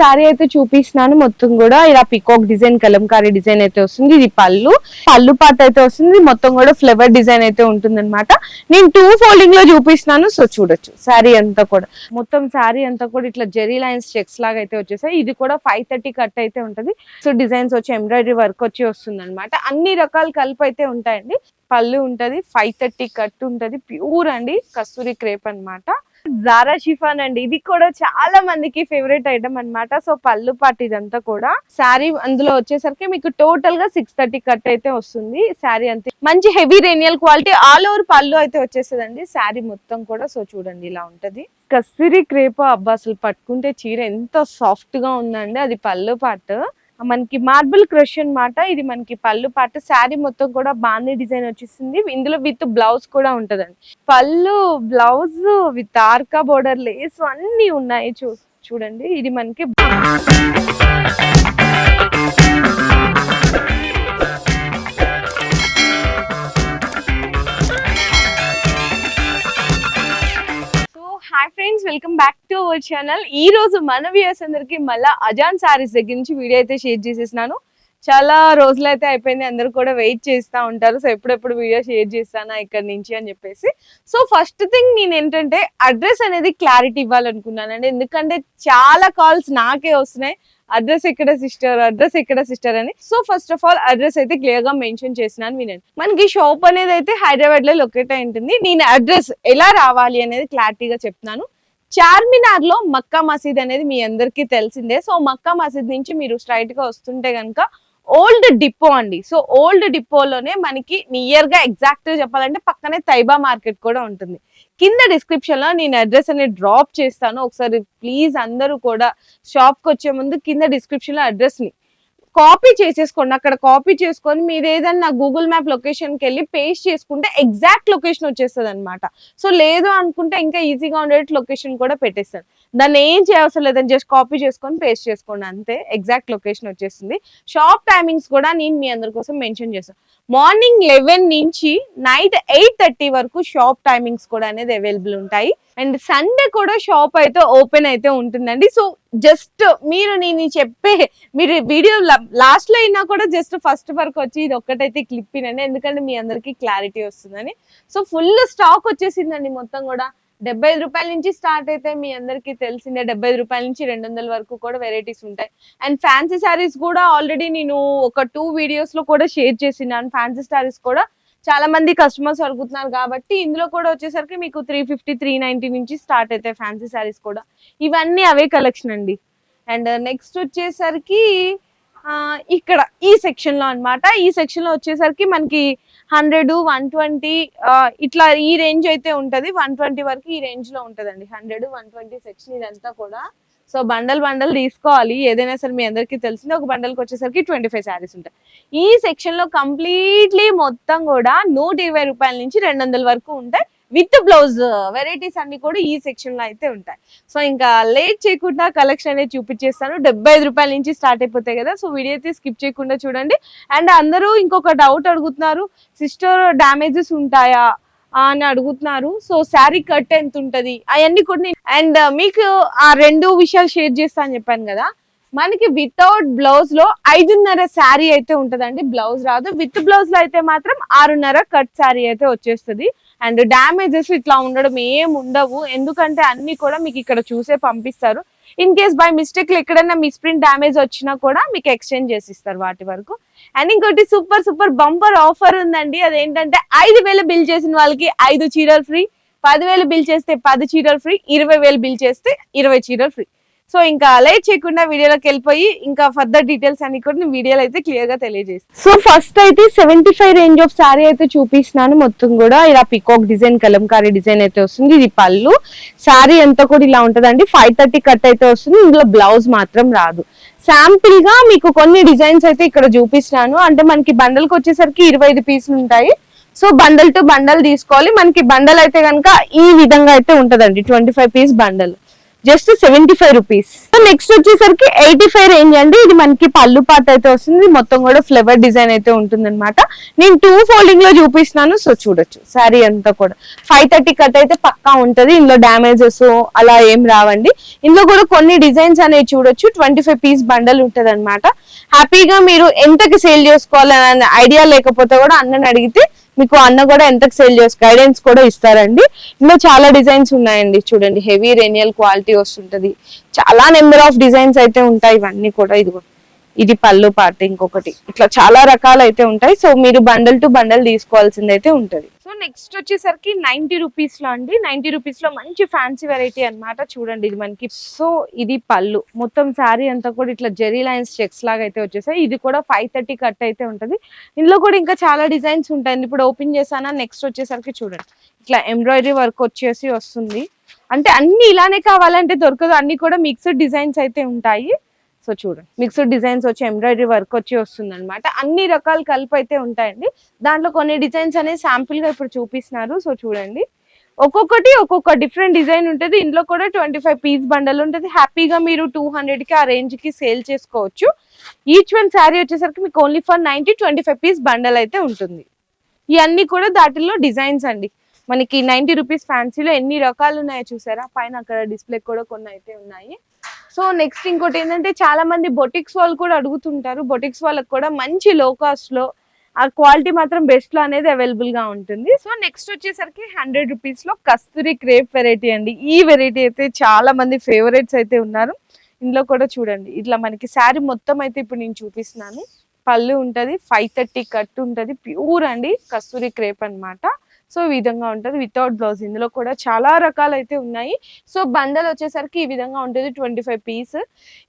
శారీ అయితే చూపిస్తున్నాను. మొత్తం కూడా ఇలా పికాక్ డిజైన్ కలంకారీ డిజైన్ అయితే వస్తుంది. ఇది పళ్ళు. పళ్ళు పాట అయితే వస్తుంది. మొత్తం కూడా ఫ్లవర్ డిజైన్ అయితే ఉంటుంది నేను టూ ఫోల్డింగ్లో చూపిస్తున్నాను. సో చూడొచ్చు. శారీ అంతా కూడా. మొత్తం శారీ అంతా కూడా ఇట్లా జెరీ లైన్స్ చెక్స్ లాగా అయితే వచ్చేసాయి. ఇది కూడా ఫైవ్ థర్టీ కట్ అయితే ఉంటది. సో డిజైన్స్ వచ్చి ఎంబ్రాయిడరీ వర్క్ వచ్చి వస్తుంది అనమాట అన్ని రకాల కలిపి అయితే ఉంటాయండి. పళ్ళు ఉంటది. ఫైవ్ థర్టీ కట్ ఉంటది. ప్యూర్ అండి. కస్తూరి క్రేప్ అనమాట జారా షిఫాన్ అండి. ఇది కూడా చాలా మందికి ఫేవరెట్ ఐటమ్ అన్నమాట. సో పళ్ళు పాటు ఇదంతా కూడా. శారీ అందులో వచ్చేసరికి మీకు టోటల్గా సిక్స్ థర్టీ కట్ అయితే వస్తుంది. శారీ అంతే. మంచి హెవీ రేనియల్ క్వాలిటీ ఆల్ ఓవర్ పళ్ళు అయితే వచ్చేస్తుందండి. శారీ మొత్తం కూడా. సో చూడండి ఇలా ఉంటది. కస్తూరి క్రేప్ అబ్బా అసలు పట్టుకుంటే చీర ఎంత సాఫ్ట్గా ఉందండి. అది పళ్ళు పాటు. మనకి మార్బుల్ క్రష్ అన్నమాట. ఇది మనకి పళ్ళు పాట శారీ మొత్తం కూడా బాగానే డిజైన్ వచ్చేసింది. ఇందులో విత్ బ్లౌజ్ కూడా ఉంటదండి. పళ్ళు బ్లౌజ్ విత్ ఆర్కా బోర్డర్ లేస్ అన్ని ఉన్నాయి చూ చూడండి. ఇది మనకి అవర్ ఛానల్ ఈ రోజు మన వ్యూస్ అందరికి మళ్ళా అజాన్ సారీస్ దగ్గర నుంచి వీడియో అయితే షేర్ చేసేసినాను. చాలా రోజులు అయితే అయిపోయింది అందరు కూడా వెయిట్ చేస్తూ ఉంటారు. సో ఎప్పుడెప్పుడు వీడియో షేర్ చేస్తానా ఇక్కడ నుంచి అని చెప్పేసి. సో ఫస్ట్ థింగ్ నేను ఏంటంటే అడ్రస్ అనేది క్లారిటీ ఇవ్వాలనుకున్నానండి. ఎందుకంటే చాలా కాల్స్ నాకే వస్తున్నాయి. అడ్రస్ ఎక్కడ సిస్టర్ అడ్రస్ ఎక్కడ సిస్టర్ అని. So first of all address అయితే క్లియర్గా మెన్షన్ చేసినాను వినండి. మనకి షాప్ అనేది అయితే హైదరాబాద్లో లొకేట్ అయి ఉంటుంది. నేను అడ్రస్ ఎలా రావాలి అనేది క్లారిటీగా చెప్తున్నాను. చార్మినార్లో మక్కా మసీద్ అనేది మీ అందరికీ తెలిసిందే. సో మక్కా మసీద్ నుంచి మీరు స్ట్రైట్గా వస్తుంటే కనుక ఓల్డ్ డిపో అండి. సో ఓల్డ్ డిపోలోనే మనకి నియర్గా ఎగ్జాక్ట్ చెప్పాలంటే పక్కనే తైబా మార్కెట్ కూడా ఉంటుంది. కింద డిస్క్రిప్షన్లో నేను అడ్రస్ అనేది డ్రాప్ చేస్తాను. ఒకసారి ప్లీజ్ అందరూ కూడా షాప్కి వచ్చే ముందు కింద డిస్క్రిప్షన్లో అడ్రస్ని. కాపీ చేసేసుకోండి. అక్కడ కాపీ చేసుకొని మీరు ఏదన్నా గూగుల్ మ్యాప్ లొకేషన్కి వెళ్ళి పేస్ట్ చేసుకుంటే ఎగ్జాక్ట్ లొకేషన్ వచ్చేస్తుంది అనమాట సో లేదు అనుకుంటే ఇంకా ఈజీగా ఉండేటి లొకేషన్ కూడా పెట్టేస్తాను దాన్ని ఏం చేయవసరం లేదని జస్ట్ కాపీ చేసుకొని పేస్ట్ చేసుకోండి అంతే. ఎగ్జాక్ట్ లొకేషన్ వచ్చేస్తుంది. షాప్ టైమింగ్స్ కూడా నేను మీ అందరి కోసం మెన్షన్ చేస్తాను మార్నింగ్ లెవెన్ నుంచి నైట్ ఎయిట్ థర్టీ వరకు షాప్ టైమింగ్స్ కూడా అనేది అవైలబుల్ ఉంటాయి. అండ్ సండే కూడా షాప్ అయితే ఓపెన్ అయితే ఉంటుందండి. సో జస్ట్ మీరు నేను చెప్పే మీరు వీడియో లాస్ట్లో అయినా కూడా జస్ట్ ఫస్ట్ వరకు వచ్చి ఇది ఒక్కటైతే క్లిప్ ఇనండి ఎందుకంటే మీ అందరికి క్లారిటీ వస్తుందని. సో ఫుల్ స్టాక్ వచ్చేసిందండి మొత్తం కూడా. డెబ్బై ఐదు రూపాయల నుంచి స్టార్ట్ అయితే మీ అందరికీ తెలిసిందే డెబ్బై ఐదు రూపాయల నుంచి రెండు వందల వరకు కూడా వెరైటీస్ ఉంటాయి. అండ్ ఫ్యాన్సీ శారీస్ కూడా ఆల్రెడీ నేను ఒక టూ వీడియోస్లో కూడా షేర్ చేసినాను. ఫ్యాన్సీ శారీస్ కూడా చాలా మంది కస్టమర్స్ అడుగుతున్నారు కాబట్టి ఇందులో కూడా వచ్చేసరికి మీకు త్రీ ఫిఫ్టీ త్రీ నైన్టీ నుంచి స్టార్ట్ అవుతాయి ఫ్యాన్సీ శారీస్ కూడా. ఇవన్నీ అవే కలెక్షన్ అండి. అండ్ నెక్స్ట్ వచ్చేసరికి ఇక్కడ ఈ సెక్షన్లో అన్నమాట. ఈ సెక్షన్లో వచ్చేసరికి మనకి హండ్రెడ్ వన్ ట్వంటీ ఇట్లా ఈ రేంజ్ అయితే ఉంటది. వన్ ట్వంటీ వరకు ఈ రేంజ్లో ఉంటదండి. హండ్రెడ్ వన్ ట్వంటీ సెక్షన్ ఇదంతా కూడా. సో బండల్ బండల్ తీసుకోవాలి. ఏదైనా సరే మీ అందరికీ తెలిసింది ఒక బండల్కి వచ్చేసరికి ట్వంటీ ఫైవ్ శారీస్ ఉంటాయి. ఈ సెక్షన్లో కంప్లీట్లీ మొత్తం కూడా నూట ఇరవై రూపాయల నుంచి రెండు వందల వరకు ఉంటాయి. విత్ బ్లౌజ్ వెరైటీస్ అన్ని కూడా ఈ సెక్షన్లో అయితే ఉంటాయి. సో ఇంకా లేట్ చేయకుండా కలెక్షన్ అనేది చూపించేస్తాను. డెబ్బై ఐదు రూపాయల నుంచి స్టార్ట్ అయిపోతాయి కదా సో వీడియో అయితే స్కిప్ చేయకుండా చూడండి. అండ్ అందరూ ఇంకొక డౌట్ అడుగుతున్నారు సిస్టర్ డ్యామేజెస్ ఉంటాయా? అని అడుగుతున్నారు. సో శారీ కట్ ఎంత ఉంటది? అవన్నీ కూడా అండ్ మీకు ఆ రెండు విషయాలు షేర్ చేస్తా అని చెప్పాను కదా మనకి వితౌట్ బ్లౌజ్లో ఐదున్నర శారీ అయితే ఉంటదండి. బ్లౌజ్ రాదు. విత్ బ్లౌజ్లో అయితే మాత్రం ఆరున్నర కట్ శారీ అయితే వచ్చేస్తుంది. అండ్ డ్యామేజెస్ ఇట్లా ఉండడం ఏం ఉండవు. ఎందుకంటే అన్ని కూడా మీకు ఇక్కడ చూసే పంపిస్తారు. ఇన్ కేస్ బై మిస్టేక్ ఎక్కడైనా మిస్ప్రింట్ డ్యామేజ్ వచ్చినా కూడా మీకు ఎక్స్చేంజ్ చేసి ఇస్తారు వాటి వరకు. అండ్ ఇంకోటి సూపర్ సూపర్ బంపర్ ఆఫర్ ఉందండి. అదేంటంటే ఐదు వేలు బిల్ చేసిన వాళ్ళకి ఐదు చీరలు ఫ్రీ పదివేలు బిల్ చేస్తే పది చీరలు ఫ్రీ ఇరవై వేలు బిల్ చేస్తే ఇరవై చీరలు ఫ్రీ. సో ఇంకా లేట్ చేయకుండా వీడియోలోకి వెళ్ళిపోయి ఇంకా ఫర్దర్ డీటెయిల్స్ అన్ని కూడా వీడియోలో అయితే క్లియర్గా తెలియజేస్తాను. సో ఫస్ట్ అయితే seventy five range of sari అయితే చూపిస్తున్నాను మొత్తం కూడా. ఇలా పికాక్ డిజైన్ కలంకారీ డిజైన్ అయితే వస్తుంది. ఇది పళ్ళు. శారీ అంతా కూడా ఇలా ఉంటదండి. ఫైవ్ థర్టీ కట్ అయితే వస్తుంది. ఇందులో బ్లౌజ్ మాత్రం రాదు. శాంపిల్గా మీకు కొన్ని డిజైన్స్ అయితే ఇక్కడ చూపిస్తున్నాను. అంటే మనకి బండల్కి వచ్చేసరికి ఇరవై ఐదు పీసులు ఉంటాయి. సో బండల్ టు బండల్ తీసుకోవాలి. మనకి బండల్ అయితే కనుక ఈ విధంగా అయితే ఉంటదండి. Twenty five piece bundle just seventy five rupees. Next వచ్చేసరికి ఎయిటీ ఫైవ్ రేంజ్ అండి. ఇది మనకి పళ్ళు పాట అయితే వస్తుంది. మొత్తం కూడా ఫ్లేవర్ డిజైన్ అయితే ఉంటుంది నేను టూ ఫోల్డింగ్లో చూపిస్తున్నాను. సో చూడొచ్చు. శారీ అంతా కూడా. ఫైవ్ థర్టీ కట్ అయితే పక్కా ఉంటది. ఇందులో డ్యామేజెస్ అలా ఏం రావండి. ఇందులో కూడా కొన్ని డిజైన్స్ అనేవి చూడొచ్చు. ట్వంటీ ఫైవ్ పీస్ బండల్ ఉంటది అనమాట హ్యాపీగా మీరు ఎంతకి సేల్ చేసుకోవాలని ఐడియా లేకపోతే కూడా అన్నని అడిగితే మీకు అన్న కూడా ఎంతకు సేల్ చేసి గైడెన్స్ కూడా ఇస్తారండి. ఇందులో చాలా డిజైన్స్ ఉన్నాయండి చూడండి. హెవీ రెనియల్ క్వాలిటీ వస్తుంటది. చాలా నెంబర్ ఆఫ్ డిజైన్స్ అయితే ఉంటాయి ఇవన్నీ కూడా ఇదిగో. ఇది పళ్ళు పార్ట్ ఇంకొకటి. ఇట్లా చాలా రకాలు అయితే ఉంటాయి. సో మీరు బండల్ టు బండల్ తీసుకోవాల్సింది అయితే ఉంటుంది. సో నెక్స్ట్ వచ్చేసరికి నైన్టీ రూపీస్లో అండి. నైన్టీ రూపీస్లో మంచి ఫ్యాన్సీ వెరైటీ అన్నమాట. చూడండి ఇది మనకి. సో ఇది పళ్ళు. మొత్తం శారీ అంతా కూడా ఇట్లా జెరీ లైన్స్ చెక్స్ లాగా అయితే వచ్చేసాయి. ఇది కూడా ఫైవ్ థర్టీ కట్ అయితే ఉంటది. ఇందులో కూడా ఇంకా చాలా డిజైన్స్ ఉంటాయి ఇప్పుడు ఓపెన్ చేసానా నెక్స్ట్ వచ్చేసరికి చూడండి. ఇట్లా ఎంబ్రాయిడరీ వర్క్ వచ్చేసి వస్తుంది. అంటే అన్ని ఇలానే కావాలంటే దొరకదు. అన్ని కూడా మిక్స్డ్ డిజైన్స్ అయితే ఉంటాయి. సో చూడండి. మిక్స్డ్ డిజైన్స్ వచ్చి ఎంబ్రాయిడరీ వర్క్ వచ్చి వస్తుంది అనమాట అన్ని రకాల కలిపి అయితే ఉంటాయండి. దాంట్లో కొన్ని డిజైన్స్ అనేది శాంపుల్గా ఇప్పుడు చూపిస్తున్నారు. సో చూడండి. ఒక్కొక్కటి ఒక్కొక్క డిఫరెంట్ డిజైన్ ఉంటుంది. ఇందులో కూడా ట్వంటీ ఫైవ్ పీస్ బండల్ ఉంటుంది. హ్యాపీగా మీరు టూ హండ్రెడ్కి ఆ రేంజ్కి సేల్ చేసుకోవచ్చు. ఈచ్ వన్ శారీ వచ్చేసరికి మీకు only for ninety twenty five piece bundle అయితే ఉంటుంది. ఇవన్నీ కూడా దాటిల్లో డిజైన్స్ అండి. మనకి నైన్టీ రూపీస్ ఫ్యాన్సీలో ఎన్ని రకాలు ఉన్నాయో చూసారా? పైన అక్కడ డిస్ప్లే కూడా కొన్ని అయితే ఉన్నాయి. సో నెక్స్ట్ ఇంకోటి ఏంటంటే చాలా మంది బొటిక్స్ వాళ్ళు కూడా అడుగుతుంటారు. బొటిక్స్ వాళ్ళకి కూడా మంచి లో కాస్ట్లో ఆ క్వాలిటీ మాత్రం బెస్ట్లో అనేది అవైలబుల్గా ఉంటుంది. సో నెక్స్ట్ వచ్చేసరికి హండ్రెడ్ రూపీస్లో కస్తూరి క్రేప్ వెరైటీ అండి. ఈ వెరైటీ అయితే చాలా మంది ఫేవరెట్స్ అయితే ఉన్నారు. ఇందులో కూడా చూడండి. ఇట్లా మనకి శారీ మొత్తం అయితే ఇప్పుడు నేను చూపిస్తున్నాను. పళ్ళు ఉంటది ఫైవ్ థర్టీ కట్ ఉంటది ప్యూర్ అండి కస్తూరి క్రేప్ అన్నమాట. సో ఈ విధంగా ఉంటుంది. వితౌట్ బ్లౌజ్ ఇందులో కూడా చాలా రకాలు అయితే ఉన్నాయి. సో బండల్ వచ్చేసరికి ఈ విధంగా ఉంటుంది. ట్వంటీ ఫైవ్ పీస్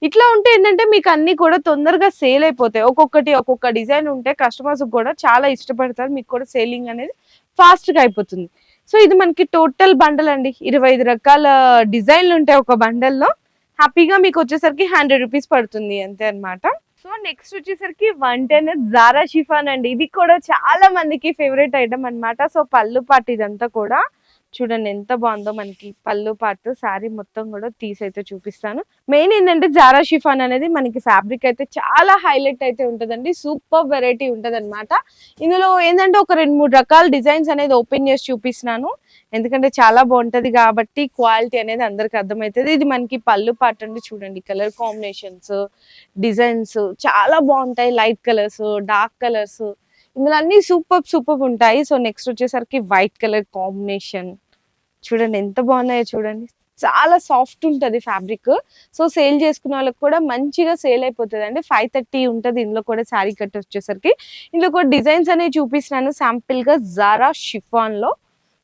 ఇట్లా ఉంటే ఏంటంటే మీకు అన్ని కూడా తొందరగా సేల్ అయిపోతాయి. ఒక్కొక్కటి ఒక్కొక్క డిజైన్ ఉంటే కస్టమర్స్ కూడా చాలా ఇష్టపడతారు. మీకు కూడా సేలింగ్ అనేది ఫాస్ట్గా అయిపోతుంది. సో ఇది మనకి టోటల్ బండల్ అండి. ఇరవై ఐదు రకాల డిజైన్లు ఉంటాయి ఒక బండల్లో హ్యాపీగా మీకు వచ్చేసరికి హండ్రెడ్ రూపీస్ పడుతుంది అంతే అన్నమాట. సో నెక్స్ట్ వచ్చేసరికి వన్ టెన్ జారా షిఫాన్ అండి. ఇది కూడా చాలా మందికి ఫేవరెట్ ఐటమ్ అన్నమాట. సో పళ్ళు పాటు ఇదంతా కూడా. చూడండి ఎంత బాగుందో మనకి పళ్ళు పాటు శారీ మొత్తం కూడా తీసి అయితే చూపిస్తాను. మెయిన్ ఏంటంటే జారా షిఫాన్ అనేది మనకి ఫ్యాబ్రిక్ అయితే చాలా హైలైట్ అయితే ఉంటుందండి. సూపర్ వెరైటీ ఉంటుంది ఇందులో ఏంటంటే ఒక రెండు మూడు రకాల డిజైన్స్ అనేది ఓపెన్ చేసి చూపిస్తున్నాను. ఎందుకంటే చాలా బాగుంటది కాబట్టి క్వాలిటీ అనేది అందరికి అర్థమవుతుంది. ఇది మనకి పళ్ళు పాటు అండి చూడండి. కలర్ కాంబినేషన్స్ డిజైన్స్ చాలా బాగుంటాయి. Light colours dark colours. ఇందులో అన్ని సూపర్ సూపర్ ఉంటాయి. సో నెక్స్ట్ వచ్చేసరికి వైట్ కలర్ కాంబినేషన్ చూడండి ఎంత బాగున్నాయో చూడండి. చాలా సాఫ్ట్ ఉంటుంది ఫ్యాబ్రిక్ సో సేల్ చేసుకున్న వాళ్ళకి కూడా మంచిగా సేల్ అయిపోతుంది అండి ఫైవ్ థర్టీ ఉంటుంది. ఇందులో కూడా శారీ కట్ వచ్చేసరికి. ఇందులో కూడా డిజైన్స్ అనేవి చూపిస్తున్నాను. శాంపుల్గా జారా షిఫాన్లో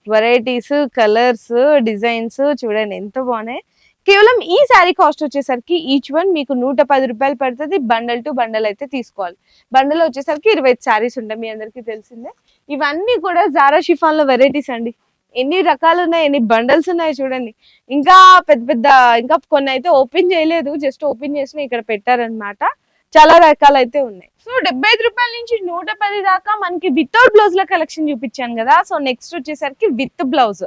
వెరైటీస్ కలర్స్ డిజైన్స్ చూడండి ఎంత బాగున్నాయి. కేవలం ఈ శారీ కాస్ట్ వచ్చేసరికి ఈచ్ వన్ మీకు నూట పది రూపాయలు పడుతుంది. బండల్ టు బండల్ అయితే తీసుకోవాలి. బండల్ వచ్చేసరికి ఇరవై ఐదు శారీస్ ఉంటాయి. మీ అందరికీ తెలిసిందే. ఇవన్నీ కూడా జారా షిఫాన్లో వెరైటీస్ అండి. ఎన్ని రకాలు ఉన్నాయి ఎన్ని బండల్స్ ఉన్నాయి చూడండి. ఇంకా పెద్ద పెద్ద ఇంకా కొన్ని అయితే ఓపెన్ చేయలేదు. జస్ట్ ఓపెన్ చేసిన ఇక్కడ పెట్టారనమాట చాలా రకాలు అయితే ఉన్నాయి. సో డెబ్బై ఐదు రూపాయల నుంచి నూట పది దాకా మనకి వితౌట్ బ్లౌజ్లో కలెక్షన్ చూపించాను కదా. సో నెక్స్ట్ వచ్చేసరికి విత్ బ్లౌజ్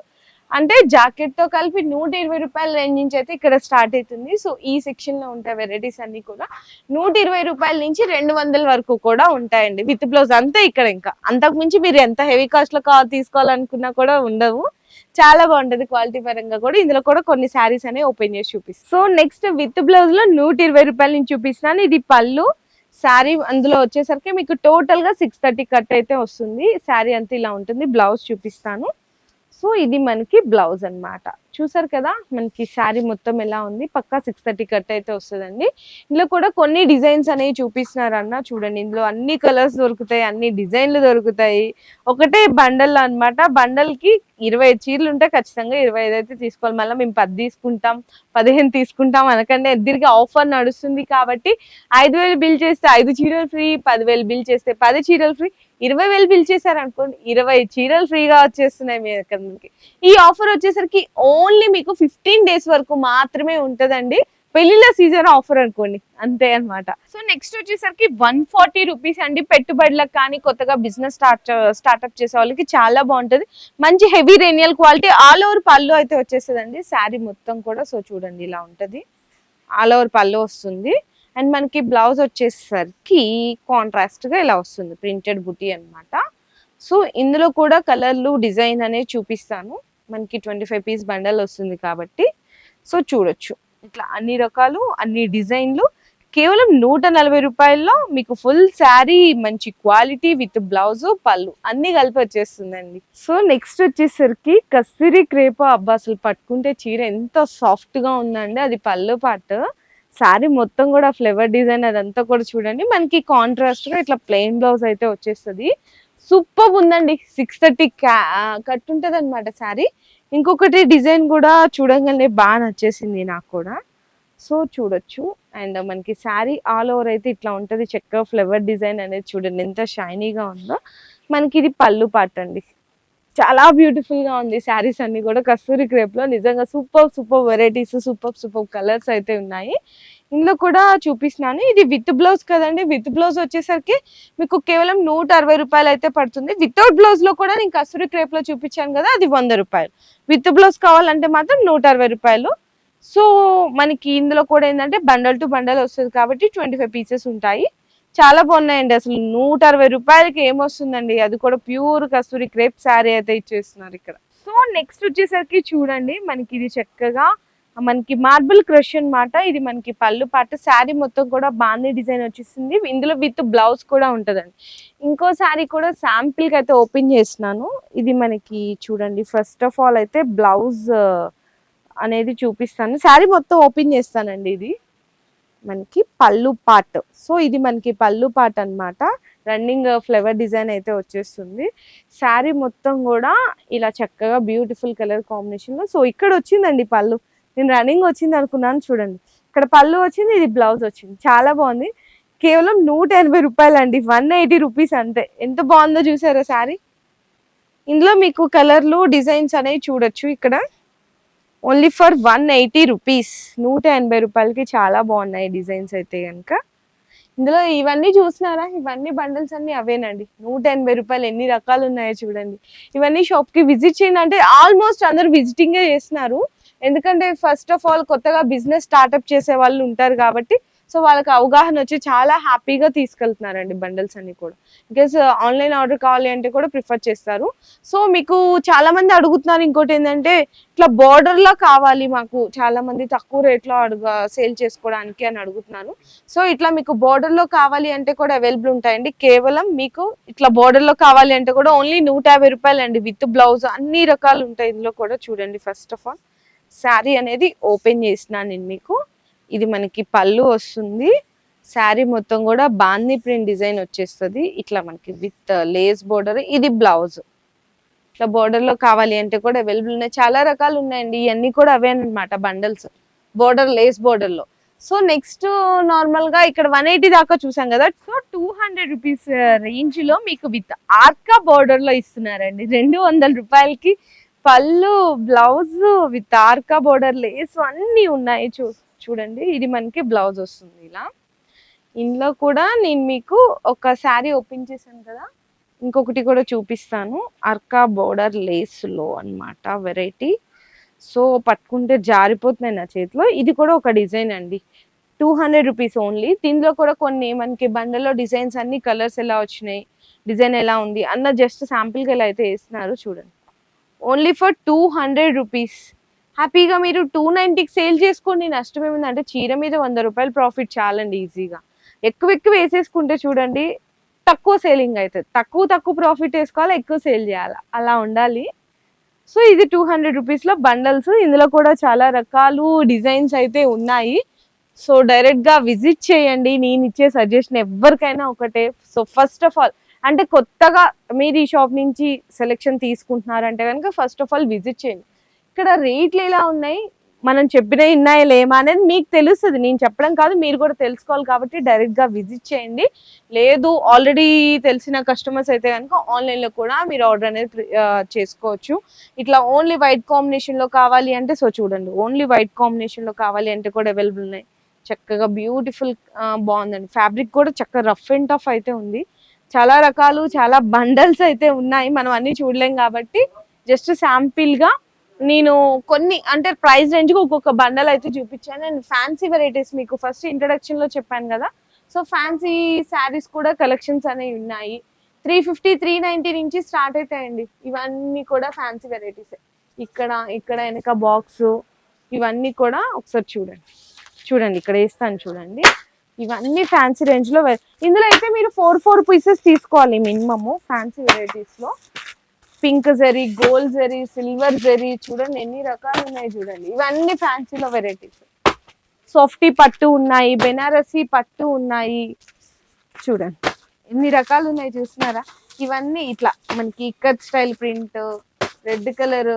అంటే జాకెట్తో కలిపి నూట ఇరవై రూపాయల రేంజ్ నుంచి అయితే ఇక్కడ స్టార్ట్ అవుతుంది. సో ఈ సెక్షన్లో ఉంటాయి వెరైటీస్ అన్ని కూడా నూట ఇరవై రూపాయల నుంచి రెండు వందల వరకు కూడా ఉంటాయండి. విత్ బ్లౌజ్ అంతే ఇక్కడ ఇంకా. అంతకు మించి మీరు ఎంత హెవీ కాస్ట్లో కా- తీసుకోవాలనుకున్నా కూడా ఉండవు. చాలా బాగుంటది క్వాలిటీ పరంగా కూడా. ఇందులో కూడా కొన్ని శారీస్ అనేవి ఓపెన్ చేసి చూపిస్తాను సో నెక్స్ట్ విత్ బ్లౌజ్లో నూట ఇరవై రూపాయల నుంచి చూపిస్తున్నాను. ఇది పళ్ళు. శారీ అందులో వచ్చేసరికి మీకు టోటల్గా సిక్స్ థర్టీ కట్ అయితే వస్తుంది. శారీ అంతా ఇలా ఉంటుంది. బ్లౌజ్ చూపిస్తాను. సో ఇది మనకి బ్లౌజ్ అన్నమాట. చూసారు కదా మనకి శారీ మొత్తం ఎలా ఉంది? పక్కా సిక్స్ థర్టీ కట్ అయితే వస్తుందండి. ఇందులో కూడా కొన్ని డిజైన్స్ అనేవి చూపిస్తున్నారన్న చూడండి. ఇందులో అన్ని కలర్స్ దొరుకుతాయి అన్ని డిజైన్లు దొరుకుతాయి. ఒకటే బండల్ అన్నమాట. బండల్కి ఇరవై ఐదు చీరలు ఉంటే ఖచ్చితంగా ఇరవై ఐదు అయితే తీసుకోవాలి. మళ్ళీ మేము పది తీసుకుంటాం పదిహేను తీసుకుంటాం అనకంటే ఎద్దరికి ఆఫర్ నడుస్తుంది కాబట్టి ఐదు వేలు బిల్ చేస్తే ఐదు చీరలు ఫ్రీ పదివేలు బిల్ చేస్తే పది చీరలు ఫ్రీ. ఇరవై వేలు బిల్ చేశారు అనుకోండి ఇరవై చీరలు ఫ్రీగా వచ్చేస్తున్నాయి మీ దగ్గరికి ఈ ఆఫర్ వచ్చేసరికి ఓన్లీ మీకు ఫిఫ్టీన్ డేస్ వరకు మాత్రమే ఉంటదండి. పెళ్ళిళ్ళ సీజన్ ఆఫర్ అనుకోండి అంతే అనమాట సో నెక్స్ట్ వచ్చేసరికి వన్ ఫార్టీ రూపీస్ అండి. పెట్టుబడులకు కానీ కొత్తగా బిజినెస్ స్టార్ట్ స్టార్ట్అప్ చేసే వాళ్ళకి చాలా బాగుంటుంది. మంచి హెవీ రేనియల్ క్వాలిటీ ఆల్ ఓవర్ పళ్ళు అయితే వచ్చేస్తుందండి. శారీ మొత్తం కూడా సో చూడండి ఇలా ఉంటుంది. ఆల్ ఓవర్ పళ్ళు వస్తుంది. అండ్ మనకి బ్లౌజ్ వచ్చేసరికి కాంట్రాస్ట్గా ఇలా వస్తుంది ప్రింటెడ్ బుటీ అన్నమాట. సో ఇందులో కూడా కలర్లు డిజైన్ అనేది చూపిస్తాను. మనకి ట్వంటీ ఫైవ్ పీస్ బండల్ వస్తుంది కాబట్టి. సో చూడొచ్చు. ఇట్లా అన్ని రకాలు అన్ని డిజైన్లు. కేవలం నూట నలభై రూపాయల్లో మీకు ఫుల్ శారీ మంచి క్వాలిటీ విత్ బ్లౌజ్ పళ్ళు అన్ని కలిపి వచ్చేస్తుందండి. సో నెక్స్ట్ వచ్చేసరికి కస్తూరి క్రేప్ అబ్బా! అసలు పట్టుకుంటే చీర ఎంత సాఫ్ట్గా ఉందండి. అది పళ్ళు పాట. శారీ మొత్తం కూడా ఫ్లేవర్ డిజైన్ అదంతా కూడా చూడండి. మనకి కాంట్రాస్ట్గా ఇట్లా ప్లెయిన్ బ్లౌజ్ అయితే వచ్చేస్తుంది. సూపర్ ఉందండి. సిక్స్ థర్టీ కట్ ఉంటుంది అనమాట శారీ ఇంకొకటి డిజైన్ కూడా చూడగానే బాగా నచ్చేసింది నాకు కూడా. సో చూడొచ్చు. అండ్ మనకి శారీ ఆల్ ఓవర్ అయితే ఇట్లా ఉంటుంది. చెక్క ఫ్లవర్ డిజైన్ అనేది చూడండి. ఎంత షైనీగా ఉందో. మనకి ఇది పళ్ళు పాట అండి. చాలా బ్యూటిఫుల్గా ఉంది శారీస్ అన్ని కూడా కస్తూరి క్రేప్లో. నిజంగా super super varieties super super colours అయితే ఉన్నాయి. ఇందులో కూడా చూపిస్తున్నాను. ఇది విత్ బ్లౌజ్ కదండి. విత్ బ్లౌజ్ వచ్చేసరికి మీకు కేవలం నూట అరవై రూపాయలు అయితే పడుతుంది. వితౌట్ బ్లౌజ్లో కూడా నేను కస్తూరి క్రేప్లో చూపించాను కదా అది వంద రూపాయలు. విత్ బ్లౌజ్ కావాలంటే మాత్రం నూట అరవై రూపాయలు. సో మనకి ఇందులో కూడా ఏంటంటే బండల్ టు బండల్ వస్తుంది కాబట్టి ట్వంటీ ఫైవ్ పీసెస్ ఉంటాయి. చాలా బాగున్నాయండి. అసలు నూట అరవై రూపాయలకి ఏమొస్తుందండి? అది కూడా ప్యూర్ కస్తూరి క్రేప్ శారీ అయితే ఇచ్చేస్తున్నారు ఇక్కడ. సో నెక్స్ట్ వచ్చేసరికి చూడండి. మనకి ఇది చక్కగా మనకి మార్బుల్ క్రష్ అన్నమాట. ఇది మనకి పళ్ళు పాట శారీ మొత్తం కూడా బాగానే డిజైన్ వచ్చేసింది. ఇందులో విత్ బ్లౌజ్ కూడా ఉంటుందండి. ఇంకో శారీ కూడా శాంపిల్కి అయితే ఓపెన్ చేస్తున్నాను. ఇది మనకి చూడండి. ఫస్ట్ ఆఫ్ ఆల్ అయితే బ్లౌజ్ అనేది చూపిస్తాను. శారీ మొత్తం ఓపెన్ చేస్తానండి ఇది. మనకి పళ్ళు పాట్. సో ఇది మనకి పళ్ళు పాట్ అన్నమాట. రన్నింగ్ ఫ్లవర్ డిజైన్ అయితే వచ్చేస్తుంది. శారీ మొత్తం కూడా ఇలా చక్కగా బ్యూటిఫుల్ కలర్ కాంబినేషన్లో. సో ఇక్కడ వచ్చిందండి పళ్ళు. నేను రన్నింగ్ వచ్చింది అనుకున్నాను చూడండి. ఇక్కడ పళ్ళు వచ్చింది ఇది బ్లౌజ్ వచ్చింది. చాలా బాగుంది. కేవలం నూట ఎనభై రూపాయలు అండి వన్ ఎయిటీ రూపీస్ అంతే. ఎంత బాగుందో చూసారా శారీ? ఇందులో మీకు కలర్లు డిజైన్స్ అనేవి చూడొచ్చు ఇక్కడ. Only for one eighty rupees. నూట ఎనభై రూపాయలకి చాలా బాగున్నాయి డిజైన్స్ అయితే కనుక ఇందులో ఇవన్నీ చూసినారా? ఇవన్నీ బండల్స్ అన్ని అవేనండి. నూట ఎనభై రూపాయలు ఎన్ని రకాలు ఉన్నాయో చూడండి. ఇవన్నీ షాప్కి విజిట్ చేయండి. అంటే ఆల్మోస్ట్ అందరు విజిటింగే చేస్తున్నారు. ఎందుకంటే ఫస్ట్ ఆఫ్ ఆల్ కొత్తగా బిజినెస్ స్టార్ట్అప్ చేసే వాళ్ళు ఉంటారు కాబట్టి సో వాళ్ళకి అవగాహన వచ్చి చాలా హ్యాపీగా తీసుకెళ్తున్నారండి బండల్స్ అన్ని కూడా. బికాస్ ఆన్లైన్ ఆర్డర్ కావాలి అంటే కూడా ప్రిఫర్ చేస్తారు. సో మీకు చాలా మంది అడుగుతున్నారు ఇంకోటి ఏంటంటే ఇట్లా border కావాలి మాకు చాలా మంది తక్కువ రేట్లో అడుగు సేల్ చేసుకోవడానికి అని అడుగుతున్నాను సో ఇట్లా మీకు border లో కావాలి అంటే కూడా అవైలబుల్ ఉంటాయండి. కేవలం మీకు ఇట్లా border లో కావాలి అంటే కూడా ఓన్లీ నూట యాభై రూపాయలు అండి విత్ బ్లౌజ్ అన్ని రకాలు ఉంటాయి. ఇందులో కూడా చూడండి ఫస్ట్ ఆఫ్ ఆల్ శారీ అనేది ఓపెన్ చేసినా నేను మీకు ఇది మనకి పళ్ళు వస్తుంది. శారీ మొత్తం కూడా బాంది ప్రింట్ డిజైన్ వచ్చేస్తుంది. ఇట్లా మనకి విత్ లేస్ బోర్డర్ ఇది బ్లౌజ్. ఇట్లా బోర్డర్లో కావాలి అంటే కూడా అవైలబుల్ ఉన్నాయి. చాలా రకాలు ఉన్నాయండి. ఇవన్నీ కూడా అవే అనమాట బండల్స్ బోర్డర్ లేస్ బోర్డర్లో సో నెక్స్ట్ నార్మల్గా ఇక్కడ వన్ ఎయిటీ దాకా చూసాం కదా. సో టూ హండ్రెడ్ రూపీస్ రేంజ్లో మీకు విత్ ఆర్కా బోర్డర్లో ఇస్తున్నారండి. రెండు వందల రూపాయలకి పళ్ళు బ్లౌజ్ విత్ ఆర్కా బోర్డర్ లేస్ అన్నీ ఉన్నాయి చూసి చూడండి ఇది మనకి బ్లౌజ్ వస్తుంది ఇలా. ఇందులో కూడా నేను మీకు ఒక శారీ ఓపెన్ చేశాను కదా ఇంకొకటి కూడా చూపిస్తాను. అర్కా బోర్డర్ లేస్లో అన్నమాట వెరైటీ. సో పట్టుకుంటే జారిపోతున్నాయి నా చేతిలో. ఇది కూడా ఒక డిజైన్ అండి. Two hundred rupees only. దీనిలో కూడా కొన్ని మనకి బండలో డిజైన్స్ అన్ని కలర్స్ ఎలా వచ్చినాయి డిజైన్ ఎలా ఉంది అన్న జస్ట్ శాంపిల్కి ఎలా అయితే వేస్తున్నారు చూడండి. Only for two hundred rupees. హ్యాపీగా మీరు టూ నైంటీకి సేల్ చేసుకోండి. నష్టం ఏముందంటే చీర మీద వంద రూపాయలు ప్రాఫిట్ చాలండి ఈజీగా. ఎక్కువ ఎక్కువ వేసేసుకుంటే చూడండి తక్కువ సేలింగ్ అవుతుంది తక్కువ తక్కువ ప్రాఫిట్ వేసుకోవాలి ఎక్కువ సేల్ చేయాలి? అలా ఉండాలి. సో ఇది టూ హండ్రెడ్ రూపీస్లో బండల్స్. ఇందులో కూడా చాలా రకాలు డిజైన్స్ అయితే ఉన్నాయి. సో డైరెక్ట్గా విజిట్ చేయండి. నేను ఇచ్చే సజెషన్ ఎవరికైనా ఒకటే. సో ఫస్ట్ ఆఫ్ ఆల్ అంటే కొత్తగా మీరు ఈ షాప్ నుంచి సెలెక్షన్ తీసుకుంటున్నారంటే కనుక ఫస్ట్ ఆఫ్ ఆల్ విజిట్ చేయండి. ఇక్కడ రేట్లు ఎలా ఉన్నాయి? మనం చెప్పిన ఇన్నాయి లేమా అనేది మీకు తెలుస్తుంది. నేను చెప్పడం కాదు మీరు కూడా తెలుసుకోవాలి కాబట్టి డైరెక్ట్గా విజిట్ చేయండి. లేదు ఆల్రెడీ తెలిసిన కస్టమర్స్ అయితే కనుక ఆన్లైన్లో కూడా మీరు ఆర్డర్ అనేది ప్రి- చేసుకోవచ్చు. ఇట్లా ఓన్లీ వైట్ కాంబినేషన్లో కావాలి అంటే సో చూడండి ఓన్లీ వైట్ కాంబినేషన్లో కావాలి అంటే కూడా అవైలబుల్ ఉన్నాయి. చక్కగా బ్యూటిఫుల్ బాగుందండి. ఫ్యాబ్రిక్ కూడా చక్కగా రఫ్ అండ్ టఫ్ అయితే ఉంది. చాలా రకాలు చాలా బండల్స్ అయితే ఉన్నాయి. మనం అన్ని చూడలేం కాబట్టి జస్ట్ శాంపిల్గా నేను కొన్ని అంటే ప్రైస్ రేంజ్కి ఒక్కొక్క బండల్ అయితే చూపించాను. అండ్ ఫ్యాన్సీ వెరైటీస్ మీకు ఫస్ట్ ఇంట్రడక్షన్లో చెప్పాను కదా. సో ఫ్యాన్సీ శారీస్ కూడా కలెక్షన్స్ అనేవి ఉన్నాయి. త్రీ ఫిఫ్టీ త్రీ నైన్టీ నుంచి స్టార్ట్ అవుతాయండి. ఇవన్నీ కూడా ఫ్యాన్సీ వెరైటీస్ ఇక్కడ ఇక్కడ వెనక బాక్స్ ఇవన్నీ కూడా ఒకసారి చూడండి. చూడండి ఇక్కడ వేస్తాను చూడండి. ఇవన్నీ ఫ్యాన్సీ రేంజ్లో ఇందులో అయితే మీరు ఫోర్ ఫోర్ పీసెస్ తీసుకోవాలి minimum fancy వెరైటీస్లో pink zari gold zari silver zari చూడండి ఎన్ని రకాలు ఉన్నాయి చూడండి. ఇవన్నీ ఫ్యాన్సీలో వెరైటీస్ సాఫ్టీ పట్టు ఉన్నాయి బెనారసీ పట్టు ఉన్నాయి. చూడండి ఎన్ని రకాలు ఉన్నాయి చూస్తున్నారా? ఇవన్నీ ఇట్లా మనకి ikat style print red colour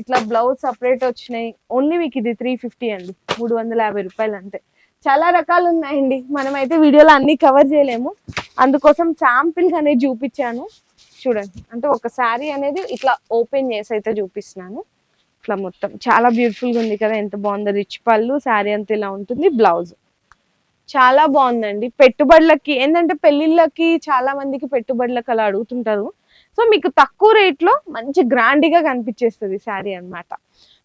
ఇట్లా బ్లౌజ్ సపరేట్ వచ్చినాయి. ఓన్లీ మీకు ఇది త్రీ ఫిఫ్టీ అండి మూడు వందల యాభై రూపాయలు అంతే. చాలా రకాలు ఉన్నాయండి. మనమైతే వీడియోలో అన్ని కవర్ చేయలేము. అందుకోసం శాంపిల్ చూపించాను. చూడండి. అంటే ఒక శారీ అనేది ఇట్లా ఓపెన్ చేసి అయితే చూపిస్తున్నాను. ఇట్లా మొత్తం చాలా బ్యూటిఫుల్గా ఉంది కదా ఎంత బాగుందో. రిచ్ పళ్ళు శారీ అంతా ఇలా ఉంటుంది బ్లౌజ్. చాలా బాగుందండి. పెట్టుబడులకి ఏంటంటే పెళ్ళిళ్ళకి చాలా మందికి పెట్టుబడులకు అలా అడుగుతుంటారు. సో మీకు తక్కువ రేట్లో మంచి గ్రాండ్గా కనిపించేస్తుంది శారీ అన్నమాట.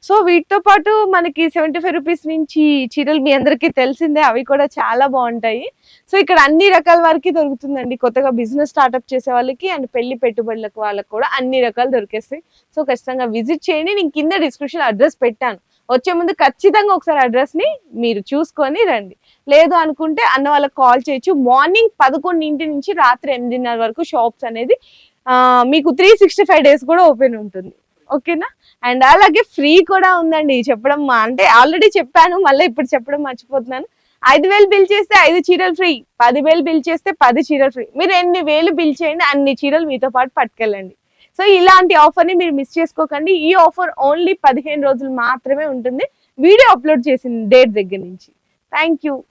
సో వీటితో పాటు మనకి సెవెంటీ ఫైవ్ రూపీస్ నుంచి చీరలు మీ అందరికీ తెలిసిందే అవి కూడా చాలా బాగుంటాయి. సో ఇక్కడ అన్ని రకాల వారికి దొరుకుతుందండి. కొత్తగా బిజినెస్ స్టార్ట్అప్ చేసే వాళ్ళకి అండ్ పెళ్ళి పెట్టుబడులకు వాళ్ళకి కూడా అన్ని రకాలు దొరికేస్తాయి. సో ఖచ్చితంగా విజిట్ చేయండి. నేను కింద డిస్క్రిప్షన్ అడ్రస్ పెట్టాను. వచ్చే ముందు ఖచ్చితంగా ఒకసారి అడ్రస్ని మీరు చూసుకొని రండి. లేదు అనుకుంటే అన్న వాళ్ళకి కాల్ చేయొచ్చు. మార్నింగ్ పదకొండింటి నుంచి రాత్రి ఎనిమిదిన్నర వరకు షాప్స్ అనేది మీకు త్రీ సిక్స్టీ ఫైవ్ డేస్ కూడా ఓపెన్ ఉంటుంది. ఓకేనా? అండ్ అలాగే ఫ్రీ కూడా ఉందండి. చెప్పడం మా- అంటే ఆల్రెడీ చెప్పాను మళ్ళీ ఇప్పుడు చెప్పడం మర్చిపోతున్నాను. ఐదు వేలు బిల్ చేస్తే ఐదు చీరలు ఫ్రీ పది వేలు బిల్ చేస్తే పది చీరలు ఫ్రీ. మీరు ఎన్ని వేలు బిల్ చేయండి అన్ని చీరలు మీతో పాటు పట్టుకెళ్ళండి. సో ఇలాంటి ఆఫర్ని మీరు మిస్ చేసుకోకండి. ఈ ఆఫర్ ఓన్లీ పదిహేను రోజులు మాత్రమే ఉంటుంది. వీడియో అప్లోడ్ చేసింది డేట్ దగ్గర నుంచి. Thank you.